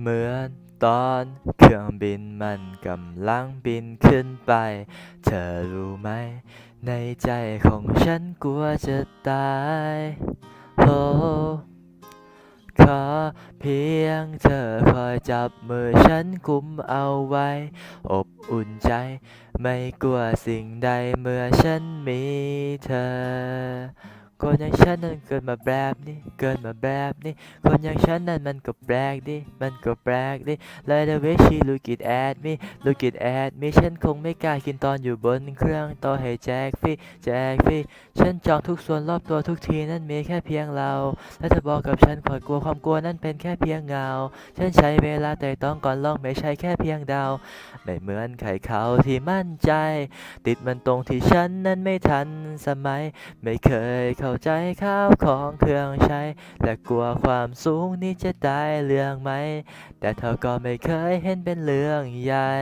เหมือนตอนเครื่องบินมันกำลังบินขึ้นไป เธอรู้ไหม ในใจของฉันกลัวจะตายโอ้ขอเพียงเธอคอยจับมือฉันกุมเอาไว้ อบอุ่นใจ ไม่กลัวสิ่งใดเมื่อฉันมีเธอ คนอย่างฉันนั้นเกิดมาแบบนี้ เกิดมาแบบนี้ คนอย่างฉันนั้นมันก็แปลกดิ มันก็แปลกดิ Like the way she look it at me look it at me ฉันคงไม่กล้ากินตอนอยู่บนเครื่องต่อให้แจกฟรีแจกฟรีฉันจองทุกส่วนรอบตัวทุกทีนั่นมีแค่เพียงเรา และเธอบอกกับฉันคอยกลัวความกลัวนั้นเป็นแค่เพียงเงา ฉันใช้เวลาแต่ต้องก่อนลองไม่ใช่แค่เพียงเดา ไม่เหมือนใครเขาที่มั่นใจ ติดมันตรงที่ฉันนั้นไม่ทันสมัย ไม่เคยเข้าาใจข้าวของเครื่องใช้และกลัวความสูงนี้จะได้เรื่องไหม แต่เธอก็ไม่เคยเห็นเป็นเรื่องใหญ่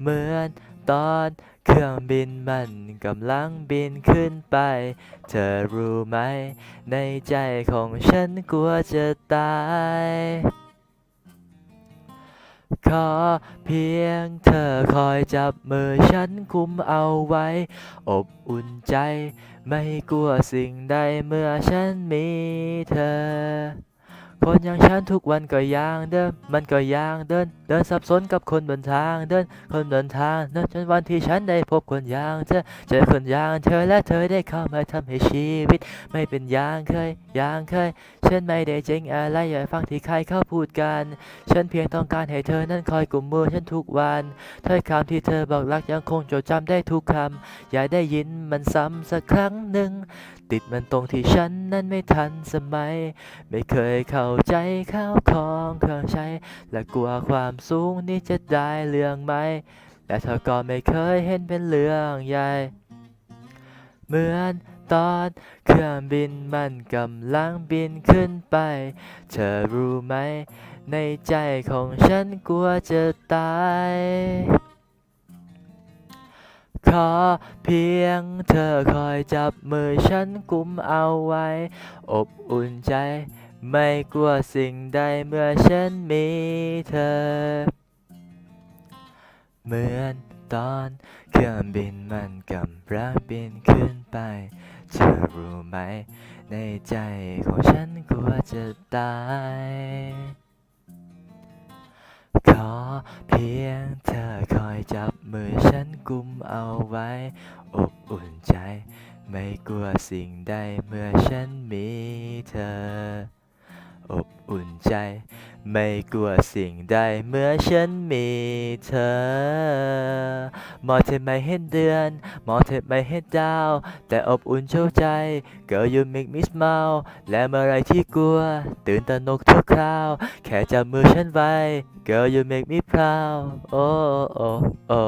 เหมือนตอนเครื่องบินมันกำลังบินขึ้นไป เธอรู้ไหม ในใจของฉันกลัวจะตาย ขอเพียงเธอคอยจับมือฉันคุมเอาไว้ อบอุ่นใจ ไม่กลัวสิ่งใดเมื่อฉันมีเธอ คนอย่างฉันทุกวันก็ย่างเดินมันก็ย่างเดิน เดินสับสนกับคนบนทางเดิน คนบนทางเดินจนวันที่ฉันได้พบคนอย่างเธอ เจอคนอย่างเธอและเธอได้เข้ามาทำให้ชีวิต ไม่เป็นอย่างเคย อย่างเคย ฉันไม่ได้เจ๊งอะไรอย่าฟังที่ใครเขาพูดกัน ฉันเพียงต้องการให้เธอนั้นคอยกุมมือฉันทุกวันถ้อยคำที่เธอบอกรักยังคงจดจำได้ทุกคำอย่าได้ยินมันซ้ำสักครั้งหนึ่งติดมันตรงที่ฉันนั้นไม่ทันสมัย ไม่เคยเข้าใจข้าวของเครื่องใช้ และกลัวความสูงนี้จะได้เรื่องไหม และเธอก็ไม่เคยเห็นเป็นเรื่องใหญ่ เหมือนตอนเครื่องบินมันกำลังบินขึ้นไป เธอรู้ไหม ในใจของฉันกลัวจะตาย ขอเพียงเธอคอยจับมือฉันกุมเอาไว้ อบอุ่นใจ ไม่กลัวสิ่งใดเมื่อฉันมีเธอ เหมือนตอนเครื่องบินมันกำลังบินขึ้นไป เธอรู้ไหม ในใจของฉันกลัวจะตาย ขอเพียงเธอคอยจับมือฉันกุมเอาไว้ อบอุ่นใจ ไม่กลัวสิ่งใดเมื่อฉันมีเธอ อบอุ่นใจ ไม่กลัวสิ่งใดเมื่อฉันมีเธอ มองเธอไม่เห็นเดือน มองเธอไม่เห็นดาว แต่อบอุ่นเจ้าใจ Girl you make me smile และเมื่อไรที่กลัว ตื่นตระหนกทุกคราว แค่จับมือฉันไว้ Girl you make me proud โอ้โอ้โอ้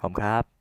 ผมครับ